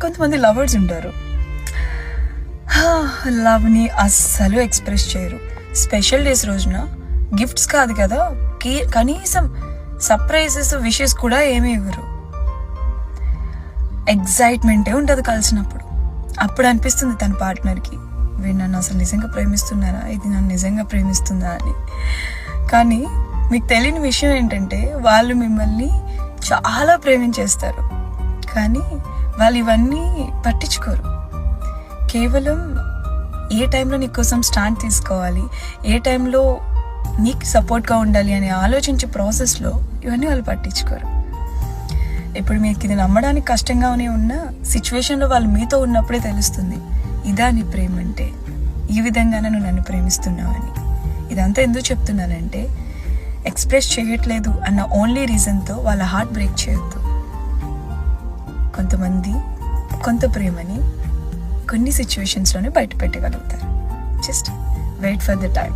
కొంతమంది లవర్స్ ఉంటారు. లవ్ని అస్సలు ఎక్స్ప్రెస్ చేయరు. స్పెషల్ డేస్ రోజున గిఫ్ట్స్ కాదు కదా కనీసం సర్ప్రైజెస్ విషెస్ కూడా ఏమీ ఇవ్వరు. ఎగ్జైట్మెంటే ఉంటుంది కలిసినప్పుడు. అప్పుడు అనిపిస్తుంది తన పార్ట్నర్కి వీడు నన్ను అసలు నిజంగా ప్రేమిస్తున్నారా? ఇది నన్ను నిజంగా ప్రేమిస్తుందా? అని. కానీ మీకు తెలియని విషయం ఏంటంటే వాళ్ళు మిమ్మల్ని చాలా ప్రేమించేస్తారు. కానీ వాళ్ళు ఇవన్నీ పట్టించుకోరు. కేవలం ఏ టైంలో నీ కోసం స్టాండ్ తీసుకోవాలి ఏ టైంలో నీకు సపోర్ట్గా ఉండాలి అని ఆలోచించే ప్రాసెస్లో ఇవన్నీ వాళ్ళు పట్టించుకోరు. ఇప్పుడు మీకు ఇది నమ్మడానికి కష్టంగానే ఉన్న సిచ్యువేషన్లో వాళ్ళు మీతో ఉన్నప్పుడే తెలుస్తుంది ఇదా నీ ప్రేమ అంటే ఈ విధంగానే నువ్వు నన్ను ప్రేమిస్తున్నావని ఇదంతా ఎందుకు చెప్తున్నానంటే ఎక్స్ప్రెస్ చేయట్లేదు అన్న ఓన్లీ రీజన్తో వాళ్ళ హార్ట్ బ్రేక్ చేయొద్దు. కొంతమంది కొంత ప్రేమని కొన్ని సిచ్యువేషన్స్లోనే బయట పెట్టగలుగుతారు just wait for the time